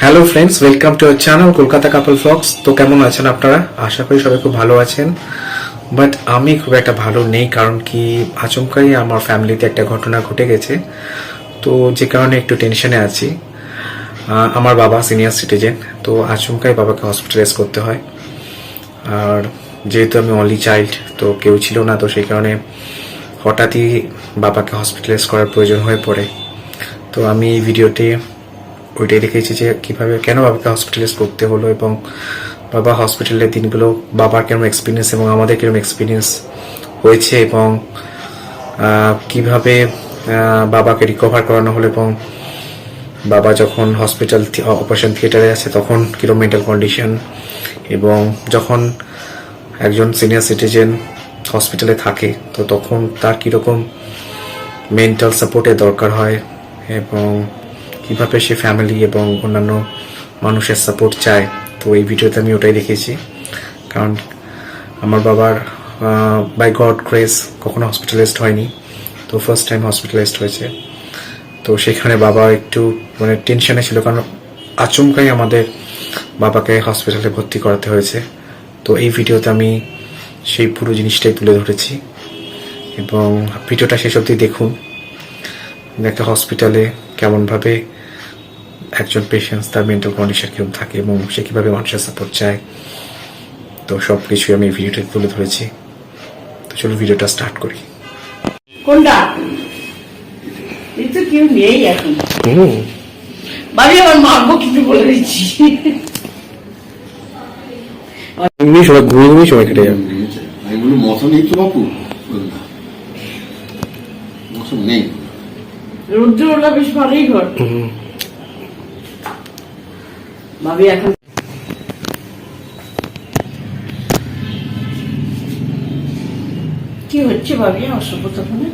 Hello friends welcome to our channel Kolkata couple vlogs তো কেমন আছেন আপনারা? আশা করি সবাই খুব ভালো আছেন। বাট আমি খুব একটা ভালো নেই, কারণ কি আচমকাই আমার ফ্যামিলিতে একটা ঘটনা ঘটে গেছে। তো যে কারণে একটু টেনশনে আছি। আমার বাবা সিনিয়র সিটিজেন তো আচমকাই বাবাকে হসপিটালাইজ করতে হয়। আর যেহেতু আমি অনলি চাইল্ড তো কেউ ছিল না, তো সেই কারণে হঠাৎই বাবাকে হসপিটালাইজ করার প্রয়োজন হয়ে পড়ে। তো আমি এই ভিডিওতে ওইটাই দেখেছি যে কীভাবে কেন বাবাকে হসপিটালাইজ করতে হলো এবং বাবা হসপিটালের দিনগুলো বাবার কেরম এক্সপিরিয়েন্স এবং আমাদের কেরম এক্সপিরিয়েন্স হয়েছে এবং কীভাবে বাবাকে রিকভার করানো হলো এবং বাবা যখন হসপিটাল অপারেশন থিয়েটারে আছে তখন কীরকম মেন্টাল কন্ডিশন এবং যখন একজন সিনিয়র সিটিজেন হসপিটালে থাকে তো তখন তার কীরকম মেন্টাল সাপোর্টের দরকার হয় এবং কীভাবে সে ফ্যামিলি এবং অন্যান্য মানুষের সাপোর্ট চায়, তো এই ভিডিওতে আমি ওটাই দেখেছি কারণ আমার বাবার বাই গড গ্রেস কখনো হসপিটালাইজড হয়নি, তো ফার্স্ট টাইম হসপিটালাইজড হয়েছে। তো সেখানে বাবা একটু মানে টেনশনে ছিল, কারণ আচমকাই আমাদের বাবাকে হসপিটালে ভর্তি করাতে হয়েছে। তো এই ভিডিওতে আমি সেই পুরো জিনিসটাই তুলে ধরেছি। এবং ভিডিওটা শেষ অবধি দেখুন। একটা হসপিটালে কেমনভাবে একজন পেশেন্টস তার মেন্টাল কন্ডিশন কীরকম থাকে এবং সে কীভাবে মানুষের সাপোর্ট চায়। তো সব কিছুই আমি এই ভিডিওতে তুলে ধরেছি। তো চলুন ভিডিওটা স্টার্ট করি। কোনটা? কেউ নেই এখন। বাড়ি আমার মারবো কিছু বলে দিচ্ছি। এমনি সময় ঘুরে ঘুরে সময় কেটে যাবে। আমি বলি মশা নেই তো বাপু? মশা নেই। রুদ্রওলা বেশ ভালোই ঘর। ভাবি এখন কি হচ্ছে ভাবি অসভ্যতা ফোনে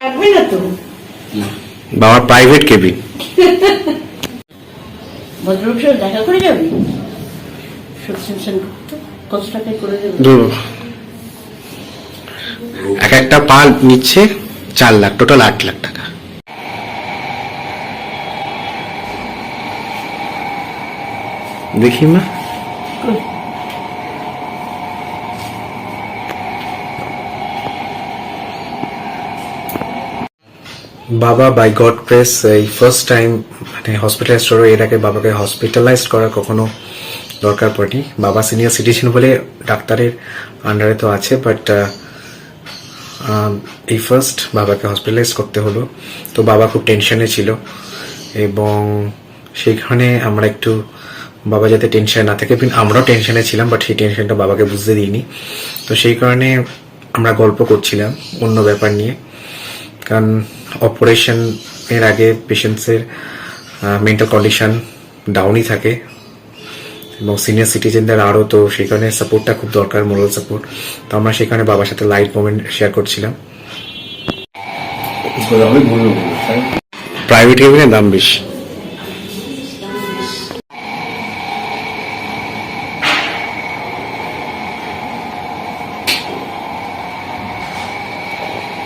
থাকবে না তো বাবার প্রাইভেট কেবিন ভদ্রলোক সাথে দেখা করে যাবি? সত্যেন সেনগুপ্ত কত টাকায় করে দেবে? এক একটা পাল নিচ্ছে চার লাখ টোটাল আট লাখ টাকা। দেখি মা বাবা বাই গড প্রেস এই ফার্স্ট টাইম মানে হসপিটালাইজ হলো, এর আগে বাবাকে হসপিটালাইজ করার কখনো দরকার পড়েনি। বাবা সিনিয়র সিটিজেন বলে ডাক্তারের আন্ডারে তো আছে বাট এই ফার্স্ট বাবাকে হসপিটালাইজ করতে হলো। তো বাবা খুব টেনশনে ছিল, এবং সেইখানে আমরা একটু বাবা যাতে টেনশনে না থাকে। আমরাও টেনশনে ছিলাম বাট সেই টেনশনটা বাবাকে বুঝতে দিইনি। তো সেই কারণে আমরা গল্প করছিলাম অন্য ব্যাপার নিয়ে। কারণ অপারেশন এর আগে পেশেন্টসের মেন্টাল কন্ডিশন ডাউনই থাকে। এবং সিনিয়র সিটিজেনদের আরও তো সেই কারণে সাপোর্টটা খুব দরকার মোরাল সাপোর্ট তো আমরা সেখানে বাবার সাথে লাইট মোমেন্ট শেয়ার করছিলাম। প্রাইভেট কেবিনের দাম বেশি।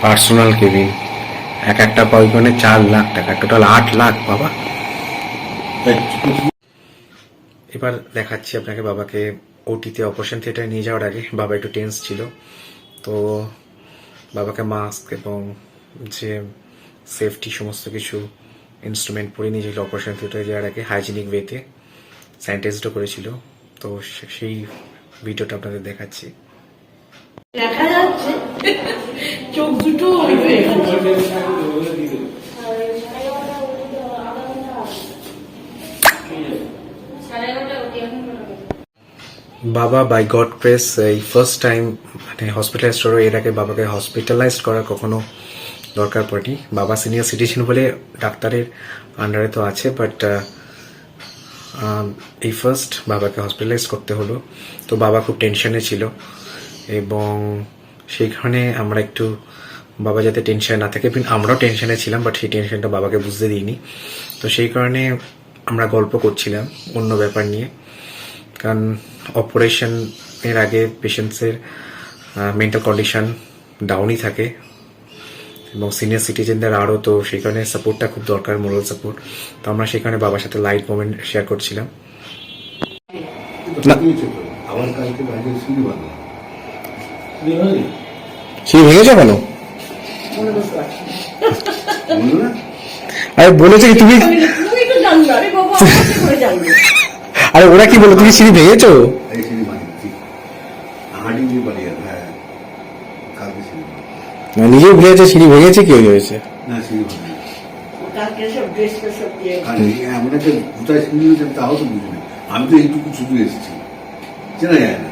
পার্সোনাল কেবিন, এক একটা পয়গনে চার লাখ টাকা, টোটাল আট লাখ, বাবা। এবার দেখাচ্ছি আপনাকে বাবাকে ওটিতে অপারেশন থিয়েটারে নিয়ে যাওয়ার আগে। বাবা একটু টেন্স ছিল। তো বাবাকে মাস্ক এবং যে সেফটি সমস্ত কিছু ইনস্ট্রুমেন্ট পরে নিয়ে যেগুলো অপারেশন থিয়েটারে যাওয়ার আগে হাইজিনিক ওয়েতে স্যানিটাইজডও করেছিল। তো সেই ভিডিওটা আপনাদের দেখাচ্ছি। দেখা যাচ্ছে। চোখ দুটো বাবা বাই গড প্রেস এই ফার্স্ট টাইম মানে হসপিটালাইজ হলো এর আগে বাবাকে হসপিটালাইজ করার কখনো দরকার পড়েনি। বাবা সিনিয়র সিটিজেন বলে ডাক্তারের আন্ডারে তো আছে বাট এই ফার্স্ট বাবাকে হসপিটালাইজ করতে হলো। তো বাবা খুব টেনশনে ছিল এবং সেইখানে আমরা একটু বাবা যাতে টেনশনে না থাকে। কিন্তু আমরাও টেনশনে ছিলাম বাট সেই টেনশনটা বাবাকে বুঝতে দিইনি। তো সেই কারণে আমরা গল্প করছিলাম অন্য ব্যাপার নিয়ে। কারণ অপারেশন এর আগে পেশেন্টসের মেন্টাল কন্ডিশন ডাউনই থাকে। এবং সিনিয়র সিটিজেনদের আরও তো সেই কারণে সাপোর্টটা খুব দরকার মোরাল সাপোর্ট তো আমরা সেখানে বাবার সাথে লাইট মোমেন্ট শেয়ার করছিলাম। না। আবার কালকে বাইরে সিঁড়ি সিঁড়ি কেন মনে। আরে বলেছে কি তুমি আরে বাবা আমার কি করে জানবে আরে ওরা কি বলো তুমি সিঁড়ি ভেঙেছো? এই সিঁড়ি বানিয়েছি হাঁড়ি দিয়ে হ্যাঁ। কালকে নিজেও ভুলে সিঁড়ি ভেঙেছে কি হয়েছে? না সিঁড়ি আমি তো এইটুকু শুধু এসেছি। চেনা যায় না।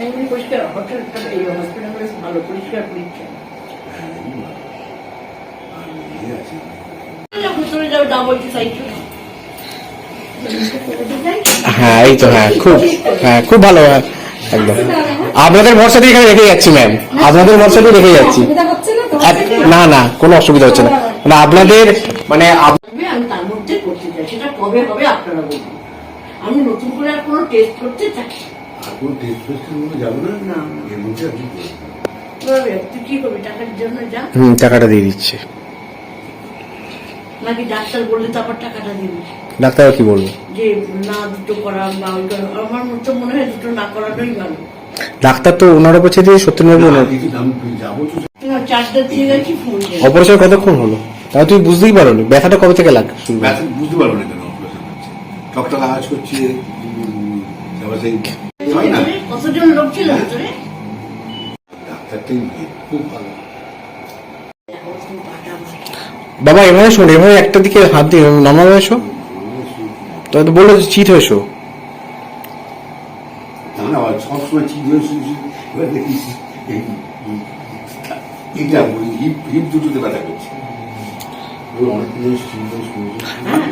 এমনি পরিষ্কার হোটেলটা এই হসপিটাল ভালো পরিষ্কার পরিচ্ছন্ন হ্যাঁ, এই হ্যাঁ এই তো হ্যাঁ খুব হ্যাঁ খুব ভালো হ্যাঁ একদম। আপনাদের ভরসাতে এখানে রেখে যাচ্ছি ম্যাম আপনাদের ভরসা ভরসাতে রেখে যাচ্ছি। অসুবিধা না না না কোনো অসুবিধা হচ্ছে না। মানে আপনাদের মানে আমি তার মধ্যে করতে চাই সেটা কবে হবে আপনারা বলুন। আমি নতুন করে আর কোনো টেস্ট করতে চাই। আর কোনো টেস্ট ফেস্টের মধ্যে যাব না? না, না। এর মধ্যে আর কি করব? তবে তুই কি করবি? টাকার জন্য যা। হুম টাকাটা দিয়ে দিচ্ছে। নাকি ডাক্তার বললে তো আবার টাকাটা দিবি? ডাক্তার কি বলব? যে না দুটো করা বা আমার তো মনে হয় দুটো না করানোই ভালো। ডাক্তার তো ওনার সত্যেন্দ্রবাবু ওনার অপারেশন কতক্ষণ হলো? তাও তুমি বুঝতেই পারো ব্যথাটা কবে থেকে লাগ শুরু বুঝতে পারব না কেন অপারেশন হচ্ছে? টকটক আওয়াজ করছে কতজন লোক ছিল ভিতরে? খুব ভালো। বাবা এভাবে শোন এভাবে একটা দিকে হাত দিয়ে নর্মাল এসো তো তো বলল যে চিট হয়েছো সবসময় হয়ে এবার দেখিস এটা হিপ হিপ দুটোতে ব্যথা করছে। ওই অনেক দিন সুন্দর শুনেছি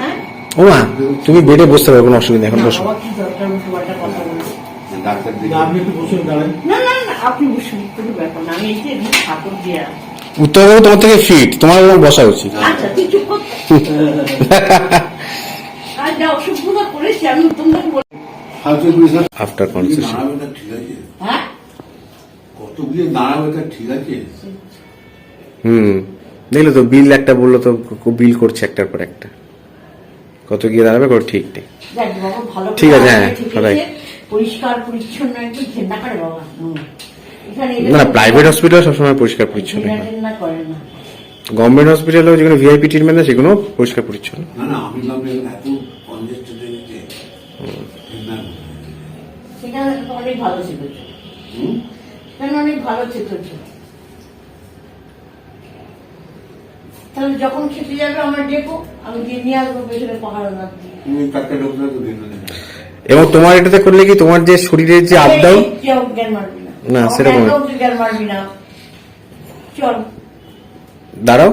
হ্যাঁ ও মা তুমি বেডে বসতে পারো কোনো অসুবিধা এখন বসো। ডাক্তার দেখে আপনি একটু বসুন দাঁড়ান। না না না আপনি বসুন কোনো ব্যাপার না। আমি এই যে ঠাকুর দিয়ে আছি। তোমার থেকে ফিট তোমার বসা উচিত। আচ্ছা ঠিক আছে। হ্যাঁ? আছে? হুম। দেখলে তো বিল একটা বলল তো বিল করছে একটার পর একটা। কত গিয়ে দাঁড়াবে ঠিক নেই। ঠিক আছে, হ্যাঁ, ঠিক সবাই। আছে, পরিষ্কার পরিচ্ছন্ন ঘেন্না করে বাবা। না না প্রাইভেট হসপিটাল সবসময় পরিষ্কার পরিচ্ছন্ন ঘেন্না টেন্না করে না। গভর্নমেন্ট হসপিটালেও যেগুলো ভিআইপি ট্রিটমেন্ট আছে সেগুলো পরিষ্কার পরিচ্ছন্ন। না না আমি এত কনজেস্টেড গেছে না, সেখানে তো অনেক ভালো শিখেছ হুম? অনেক ভালো শিখেছ তাহলে যখন খেতে যাবে আমার ডেকো আমি গিয়ে নিয়ে আসব পেছনে পাহাড় না তুমি টাটকা ডক্টর না। এবং তোমার এটাতে করলে কি তোমার যে শরীরের যে আপ ডাউন কেউ জ্ঞান মারবি না। সেরকম- দাঁড়াও।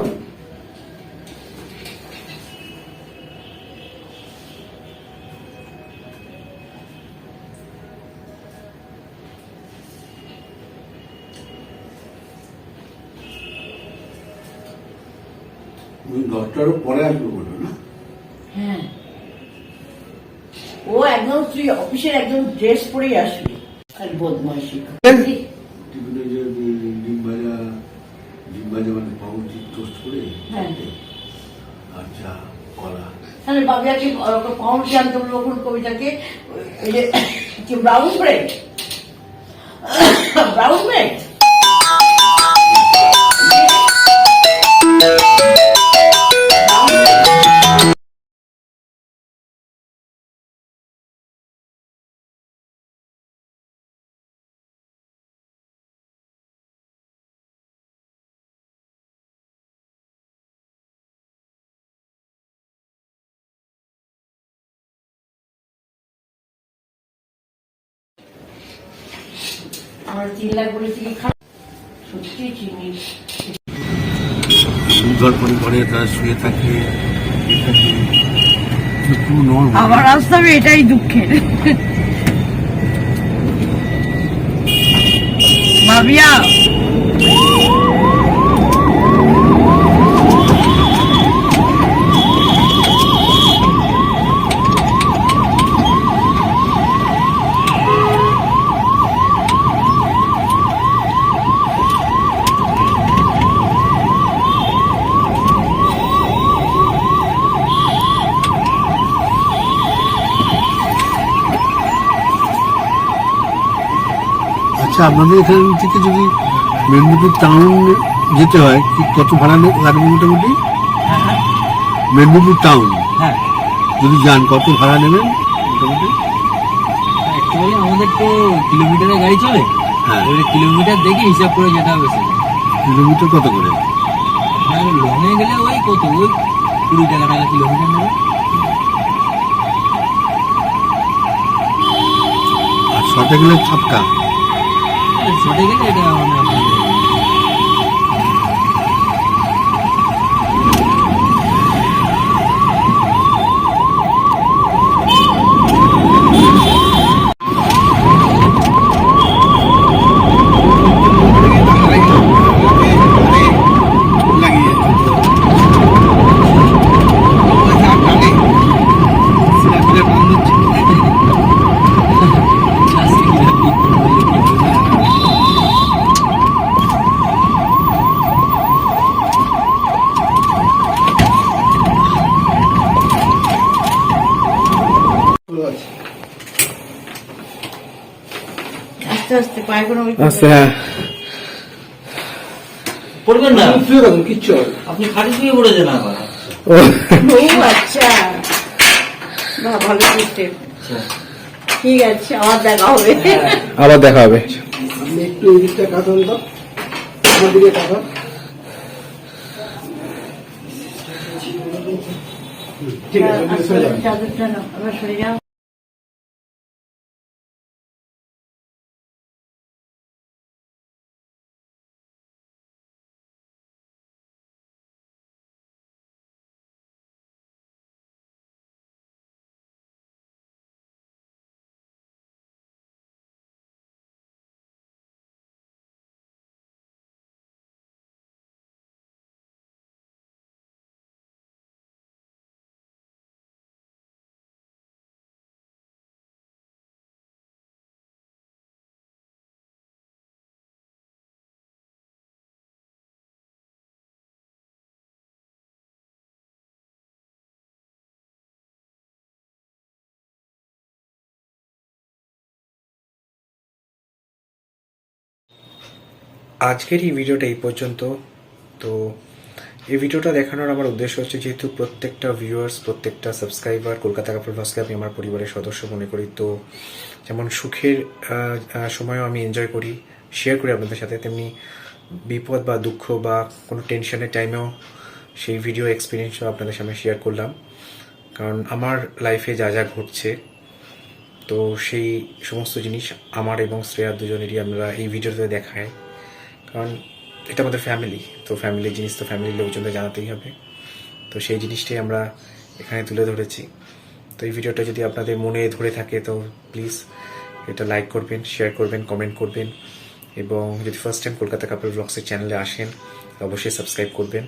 দশটারও পরে আসবে বলল না হ্যাঁ ও একদম তুই অফিসের একদম ড্রেস পরেই আসবি। আর বদমাইশি। ডিম ভাজা ডিম ভাজা মানে পাউরুটি টোস্ট করে হ্যাঁ। আর চা কলা। তাহলে বাবিয়াকে পাউন্ড জানতে বলব কোন কবিতাকে। ওই যে কি ব্রাউন ব্রেড ব্রাউন ব্রেড আমার চিল্লা বলেছি কি সত্যি চিনি। সুন্দর পরিবারে তারা শুয়ে থাকে। আবার আসতে হবে এটাই দুঃখের। ভাবিয়া আচ্ছা আপনাদের এখান থেকে যদি মেদিনীপুর টাউন যেতে হয় কি কত ভাড়া লাগবে মোটামুটি? মেদিনীপুর টাউন হ্যাঁ। যদি যান কত ভাড়া নেবেন? মোটামুটি? অ্যাকচুয়ালি আমাদের তো কিলোমিটারে গাড়ি চলে। হ্যাঁ। এবারে কিলোমিটার দেখে হিসাব করে যেতে হবে সেটা কিলোমিটার কত করে? আর লঙে গেলে ওই কত? ওই কুড়ি টাকা টাকা কিলোমিটার নেবে। আর শর্টে গেলে ছাপকা শর্টে গেলে এটা পায়ে আচ্ছা হ্যাঁ পড়বেন না শুয়ে থাকুন কিচ্ছু আপনি খালি শুয়ে পড়েছেন আবার ও ও আচ্ছা ভালো সিস্টেম আচ্ছা ঠিক আছে আবার দেখা হবে আবার দেখা হবে আপনি একটু এই দিকটা কাটান তো আমার দিকে কাটান ঠিক আছে সরে চাদরটা আবার সরে যাও আজকের এই ভিডিওটা এই পর্যন্ত। তো এই ভিডিওটা দেখানোর আমার উদ্দেশ্য হচ্ছে যেহেতু প্রত্যেকটা ভিউয়ার্স প্রত্যেকটা সাবস্ক্রাইবার কলকাতা কাপড় ভাস্কে আমি আমার পরিবারের সদস্য মনে করি, তো যেমন সুখের সময়ও আমি এনজয় করি শেয়ার করি আপনাদের সাথে, তেমনি বিপদ বা দুঃখ বা কোনো টেনশনের টাইমেও সেই ভিডিও এক্সপিরিয়েন্সও আপনাদের সামনে শেয়ার করলাম। কারণ আমার লাইফে যা যা ঘটছে, তো সেই সমস্ত জিনিস আমার এবং শ্রেয়া দুজনেরই আমরা এই ভিডিওতে দেখাই কারণ এটা আমাদের ফ্যামিলি তো ফ্যামিলির জিনিস তো ফ্যামিলির লোকজনদের জানাতেই হবে। তো সেই জিনিসটাই আমরা এখানে তুলে ধরেছি। তো এই ভিডিওটা যদি আপনাদের মনে ধরে থাকে, তো প্লিজ এটা লাইক করবেন শেয়ার করবেন কমেন্ট করবেন। এবং যদি ফার্স্ট টাইম কলকাতা কাপড় ব্লগসের চ্যানেলে আসেন, অবশ্যই সাবস্ক্রাইব করবেন।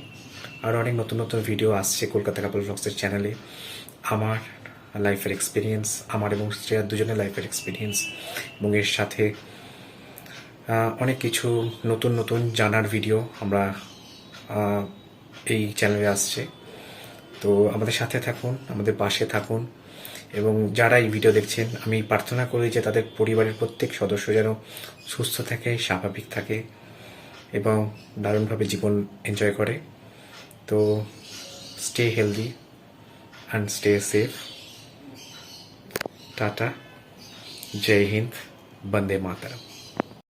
আর অনেক নতুন নতুন ভিডিও আসছে কলকাতা কাপড় ব্লগসের চ্যানেলে আমার লাইফের এক্সপিরিয়েন্স আমার এবং শ্রেয়ার দুজনের লাইফের এক্সপিরিয়েন্স এবং এর সাথে অনেক কিছু নতুন নতুন জানার ভিডিও আমরা এই চ্যানেলে আসছে। তো আমাদের সাথে থাকুন, আমাদের পাশে থাকুন এবং যারা এই ভিডিও দেখছেন, আমি প্রার্থনা করি যে তাদের পরিবারের প্রত্যেক সদস্য যেন সুস্থ থাকে, স্বাভাবিক থাকে এবং দারুণভাবে জীবন এনজয় করে। তো stay healthy and stay safe tata, জয় হিন্দ, বন্দে মাতারম।